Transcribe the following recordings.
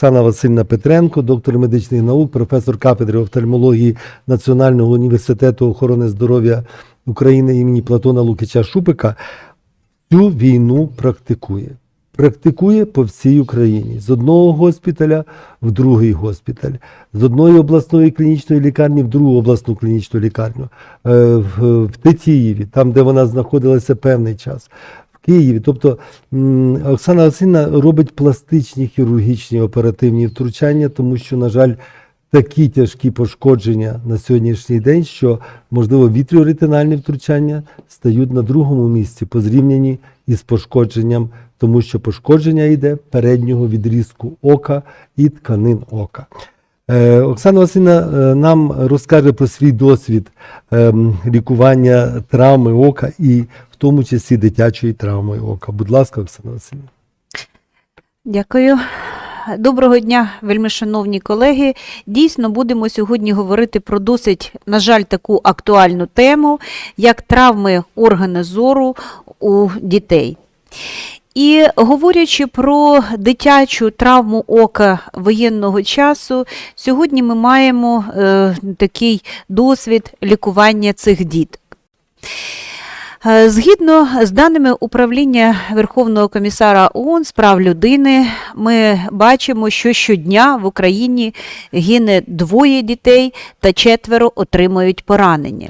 Оксана Васильівна Петренко, доктор медичних наук, професор кафедри офтальмології Національного університету охорони здоров'я України імені Платона Лукича Шупика, цю війну практикує. Практикує по всій Україні. З одного госпіталя в другий госпіталь, з одної обласної клінічної лікарні в другу обласну клінічну лікарню, е, в, Тетіїві, там, де вона знаходилася певний час, Києві. Тобто Оксана Васильівна робить пластичні хірургічні оперативні втручання, тому що, на жаль, такі тяжкі пошкодження на сьогоднішній день, що, можливо, вітріоретинальні втручання стають на другому місці по зрівнянні із пошкодженням, тому що пошкодження йде переднього відрізку ока і тканин ока. Е, Оксана Васильівна е, нам розкаже про свій досвід ем, лікування травми ока і в тому числі дитячої травми ока. Будь ласка, Оксана Васильівна. Дякую. Доброго дня, вельми шановні колеги. Дійсно, будемо сьогодні говорити про досить, на жаль, таку актуальну тему, як травми органи зору у дітей. І говорячи про дитячу травму ока воєнного часу, сьогодні ми маємо е, такий досвід лікування цих діток. Е, Згідно з даними управління Верховного комісара ООН з прав людини, ми бачимо, що щодня в Україні гине двоє дітей та четверо отримують поранення.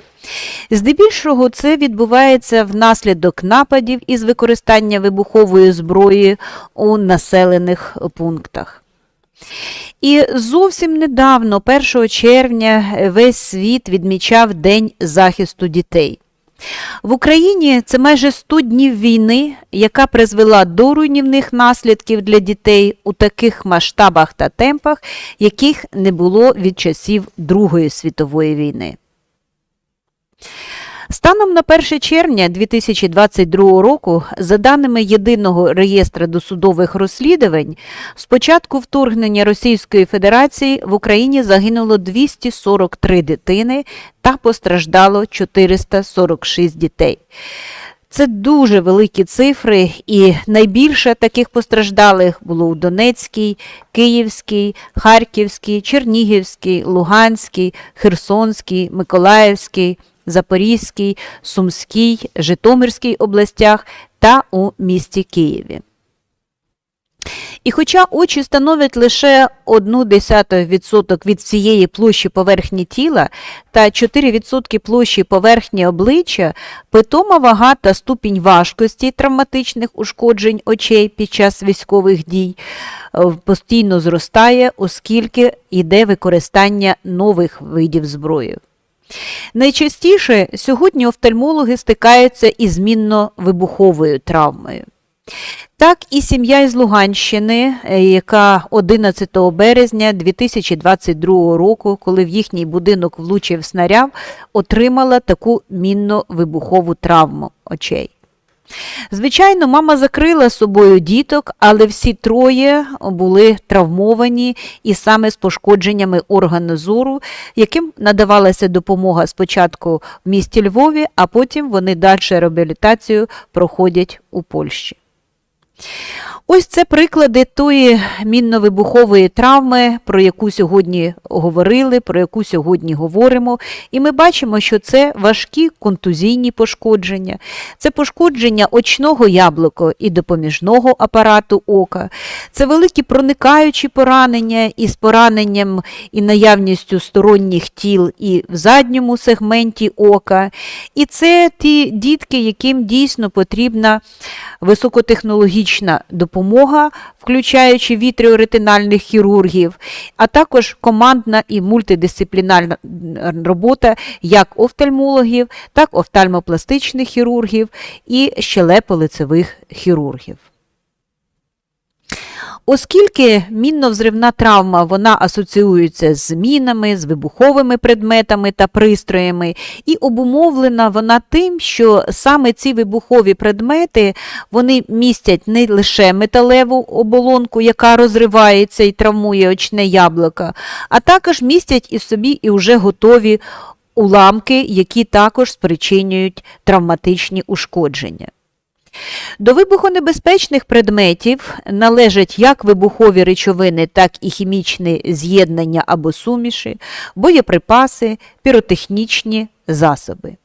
Здебільшого це відбувається внаслідок нападів із використання вибухової зброї у населених пунктах. І зовсім недавно, 1 червня, весь світ відмічав День захисту дітей. В Україні це майже 100 днів війни, яка призвела до руйнівних наслідків для дітей у таких масштабах та темпах, яких не було від часів Другої світової війни. Станом на 1 червня 2022 року, за даними Єдиного реєстру досудових розслідувань, з початку вторгнення Російської Федерації в Україні загинуло 243 дитини та постраждало 446 дітей. Це дуже великі цифри, і найбільше таких постраждалих було у Донецькій, Київській, Харківській, Чернігівській, Луганській, Херсонській, Миколаївській, Запорізькій, Сумській, Житомирській областях та у місті Києві. І хоча очі становлять лише 0,1% від всієї площі поверхні тіла та 4% площі поверхні обличчя, питома вага та ступінь важкості травматичних ушкоджень очей під час військових дій е, постійно зростає, оскільки йде використання нових видів зброї. Найчастіше сьогодні офтальмологи стикаються із змінно-вибуховою травмою. Так і сім'я із Луганщини, е, яка 11 березня 2022 року, коли в їхній будинок влучив снаряд, отримала таку мінно-вибухову травму очей. Звичайно, мама закрила собою діток, але всі троє були травмовані і саме з пошкодженнями органу зору, яким надавалася допомога спочатку в місті Львові, а потім вони далі реабілітацію проходять у Польщі. Ось це приклади тої мінно-вибухової травми, про яку сьогодні говорили, про яку сьогодні говоримо. І ми бачимо, що це важкі контузійні пошкодження, це пошкодження очного яблука і допоміжного апарату ока, це великі проникаючі поранення із пораненням і наявністю сторонніх тіл і в задньому сегменті ока. І це ті дітки, яким дійсно потрібна високотехнологічна допомога, включаючи вітріоретинальних хірургів, а також командна і мультидисциплінарна робота як офтальмологів, так офтальмопластичних хірургів і щелепо-лицевих хірургів. Оскільки мінно-взривна травма вона асоціюється з мінами, з вибуховими предметами та пристроями, і обумовлена вона тим, що саме ці вибухові предмети вони містять не лише металеву оболонку, яка розривається і травмує очне яблуко, а також містять і собі і вже готові уламки, які також спричинюють травматичні ушкодження. До вибухонебезпечних предметів належать як вибухові речовини, так і хімічні з'єднання або суміші, боєприпаси, піротехнічні засоби.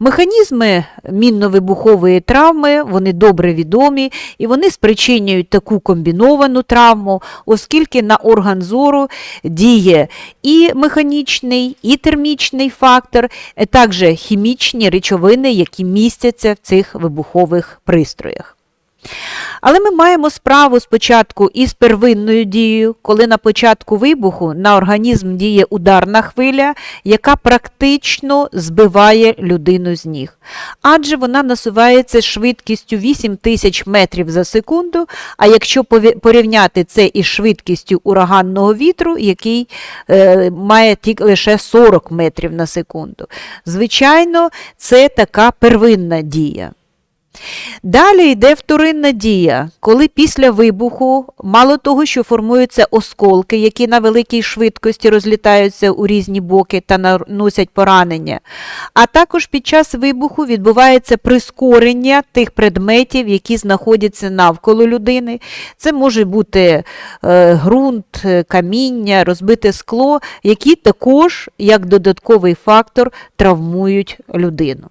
Механізми мінно-вибухової травми вони добре відомі і вони спричинюють таку комбіновану травму, оскільки на орган зору діє і механічний, і термічний фактор, а також хімічні речовини, які містяться в цих вибухових пристроях. Але ми маємо справу спочатку із первинною дією, коли на початку вибуху на організм діє ударна хвиля, яка практично збиває людину з ніг. Адже вона насувається швидкістю 8 тисяч метрів за секунду, а якщо порівняти це із швидкістю ураганного вітру, який е, має тільки лише 40 метрів на секунду. Звичайно, це така первинна дія. Далі йде вторинна дія, коли після вибуху, мало того, що формуються осколки, які на великій швидкості розлітаються у різні боки та наносять поранення, а також під час вибуху відбувається прискорення тих предметів, які знаходяться навколо людини. Це може бути е, ґрунт, е, каміння, розбите скло, які також, як додатковий фактор, травмують людину.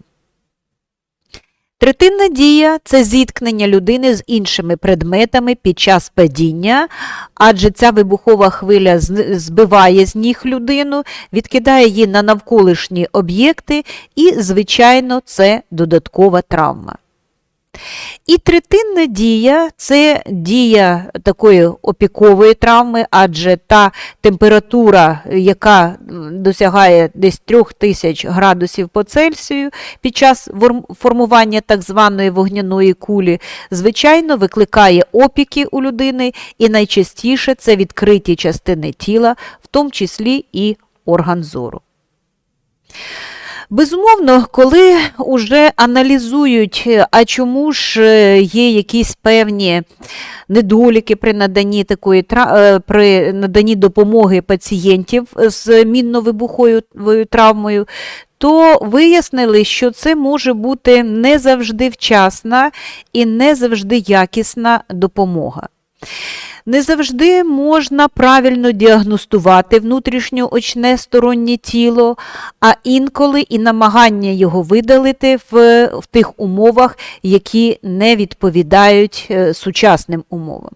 Третинна дія це зіткнення людини з іншими предметами під час падіння, адже ця вибухова хвиля збиває з ніг людину, відкидає її на навколишні об'єкти, і, звичайно, це додаткова травма. І третинна дія це дія такої опікової травми, адже та температура, яка досягає десь 3000 градусів по Цельсію під час формування так званої вогняної кулі, звичайно, викликає опіки у людини, і найчастіше це відкриті частини тіла, в тому числі і орган зору. Безумовно, коли вже аналізують, е, а чому ж е, є якісь певні недоліки при наданні такої е, при наданні допомоги пацієнтів з мінно-вибуховою травмою, то вияснили, що це може бути не завжди вчасна і не завжди якісна допомога. Не завжди можна правильно діагностувати внутрішньоочне стороннє тіло, а інколи і намагання його видалити в, в тих умовах, які не відповідають е, сучасним умовам.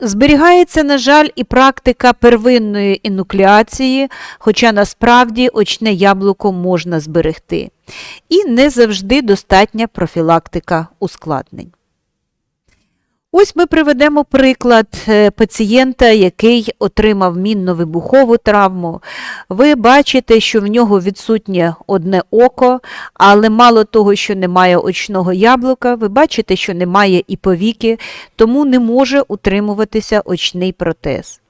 Зберігається, на жаль, і практика первинної інуклеації, хоча насправді очне яблуко можна зберегти. І не завжди достатня профілактика ускладнень. Ось ми приведемо приклад е, пацієнта, який отримав мінно-вибухову травму. Ви бачите, що в нього відсутнє одне око, але мало того, що немає очного яблука, ви бачите, що немає і повіки, тому не може утримуватися очний протез.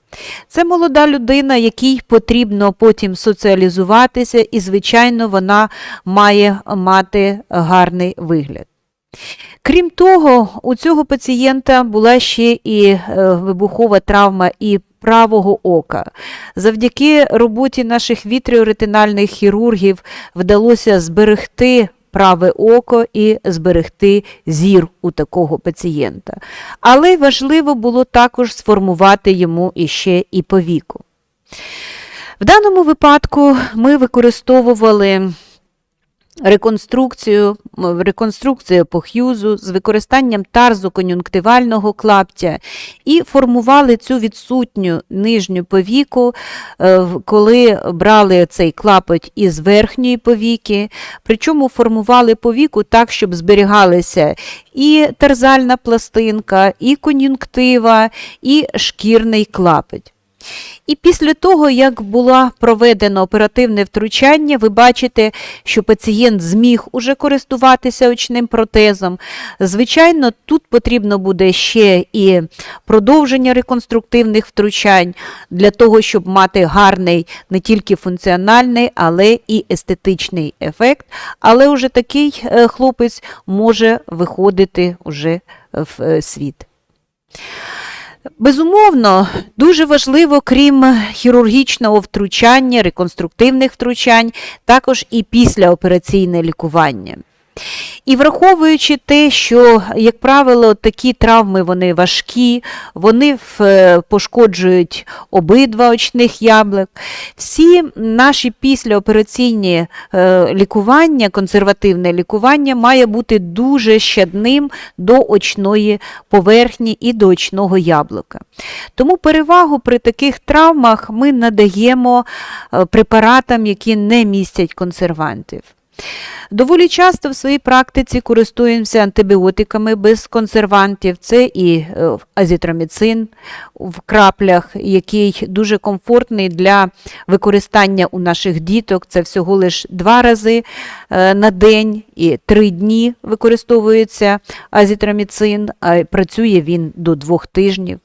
Це молода людина, якій потрібно потім соціалізуватися, і, звичайно, вона має мати гарний вигляд. Крім того, у цього пацієнта була ще і е, вибухова травма і правого ока. Завдяки роботі наших вітріоретинальних хірургів вдалося зберегти праве око і зберегти зір у такого пацієнта. Але важливо було також сформувати йому іще і повіку. В даному випадку ми використовували реконструкцію, реконструкцію по х'юзу з використанням тарзу кон'юнктивального клаптя і формували цю відсутню нижню повіку, е, коли брали цей клапоть із верхньої повіки, причому формували повіку так, щоб зберігалися і терзальна пластинка, і кон'юнктива, і шкірний клапоть. І після того, як було проведено оперативне втручання, ви бачите, що пацієнт зміг уже користуватися очним протезом. Звичайно, тут потрібно буде ще і продовження реконструктивних втручань для того, щоб мати гарний не тільки функціональний, але і естетичний ефект. Але вже такий е, хлопець може виходити уже в е, світ. Безумовно, дуже важливо, крім хірургічного втручання, реконструктивних втручань, також і післяопераційне лікування. І враховуючи те, що, як правило, такі травми вони важкі, вони е, пошкоджують обидва очних яблук, всі наші післяопераційні е, лікування, консервативне лікування має бути дуже щадним до очної поверхні і до очного яблука. Тому перевагу при таких травмах ми надаємо е, препаратам, які не містять консервантів. Доволі часто в своїй практиці користуємося антибіотиками без консервантів. Це і е, азітроміцин в краплях, який дуже комфортний для використання у наших діток. Це всього лише два рази е, на день і три дні використовується азітроміцин, а працює він до двох тижнів.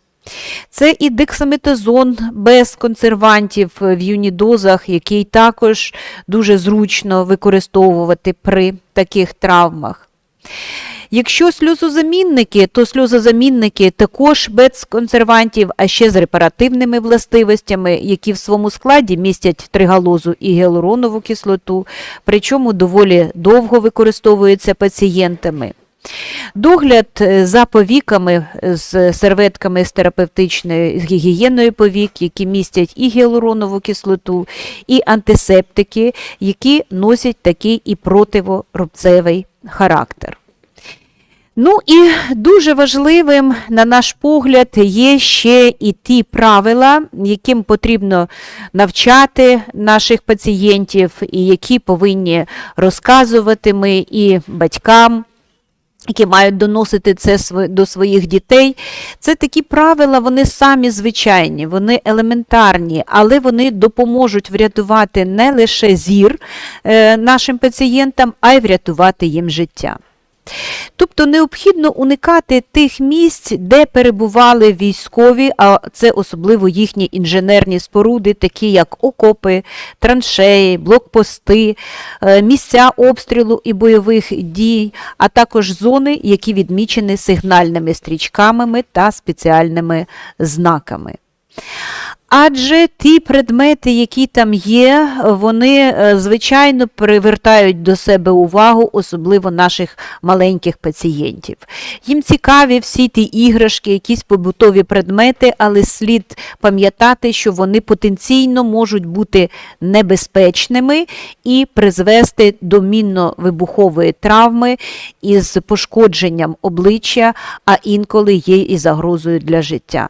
Це і дексаметазон без консервантів в юні дозах, який також дуже зручно використовувати при таких травмах. Якщо сльозозамінники, то сльозозамінники також без консервантів, а ще з репаративними властивостями, які в своєму складі містять тригалозу і гіалуронову кислоту, причому доволі довго використовуються пацієнтами. Догляд е, за повіками е, з серветками з терапевтичної з гігієною повік, які містять і гіалуронову кислоту, і антисептики, які носять такий і противорубцевий характер. Ну і дуже важливим, на наш погляд, є ще і ті правила, яким потрібно навчати наших пацієнтів, і які повинні розказувати ми і батькам, які мають доносити це до своїх дітей. Це такі правила, вони самі звичайні, вони елементарні, але вони допоможуть врятувати не лише зір е, нашим пацієнтам, а й врятувати їм життя. Тобто необхідно уникати тих місць, де перебували військові, а це особливо їхні інженерні споруди, такі як окопи, траншеї, блокпости, е, місця обстрілу і бойових дій, а також зони, які відмічені сигнальними стрічками та спеціальними знаками. Адже ті предмети, які там є, вони, е, звичайно, привертають до себе увагу, особливо наших маленьких пацієнтів. Їм цікаві всі ті іграшки, якісь побутові предмети, але слід пам'ятати, що вони потенційно можуть бути небезпечними і призвести до мінно-вибухової травми із пошкодженням обличчя, а інколи є і загрозою для життя.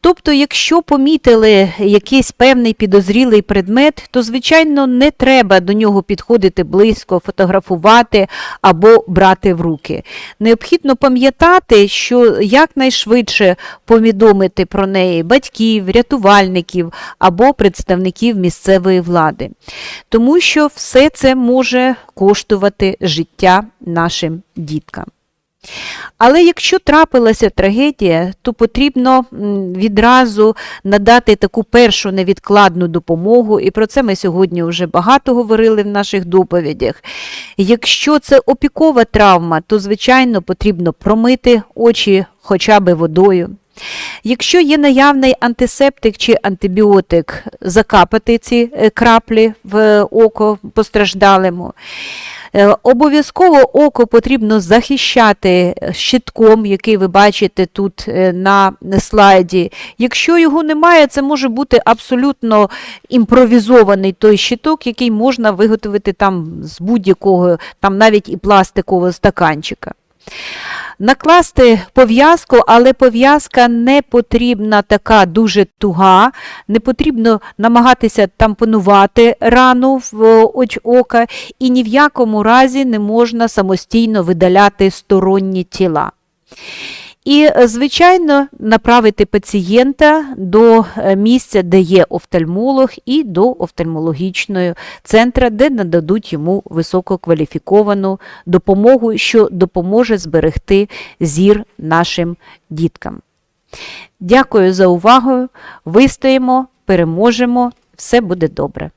Тобто, якщо помітили якийсь певний підозрілий предмет, то, звичайно, не треба до нього підходити близько, фотографувати або брати в руки. Необхідно пам'ятати, що якнайшвидше повідомити про неї батьків, рятувальників або представників місцевої влади, тому що все це може коштувати життя нашим діткам. Але якщо трапилася трагедія, то потрібно відразу надати таку першу невідкладну допомогу, і про це ми сьогодні вже багато говорили в наших доповідях. Якщо це опікова травма, то звичайно потрібно промити очі хоча б водою. Якщо є наявний антисептик чи антибіотик, закапати ці е, краплі в око постраждалому. Е, Обов'язково око потрібно захищати щитком, який ви бачите тут е, на слайді. Якщо його немає, це може бути абсолютно імпровізований той щиток, який можна виготовити там з будь-якого, там навіть і пластикового стаканчика. Накласти пов'язку, але пов'язка не потрібна така дуже туга, не потрібно намагатися тампонувати рану в оч ока, і ні в якому разі не можна самостійно видаляти сторонні тіла. І, е, звичайно, направити пацієнта до е, місця, де є офтальмолог, і до офтальмологічного центру, де нададуть йому висококваліфіковану допомогу, що допоможе зберегти зір нашим діткам. Дякую за увагу. Вистоїмо, переможемо, все буде добре.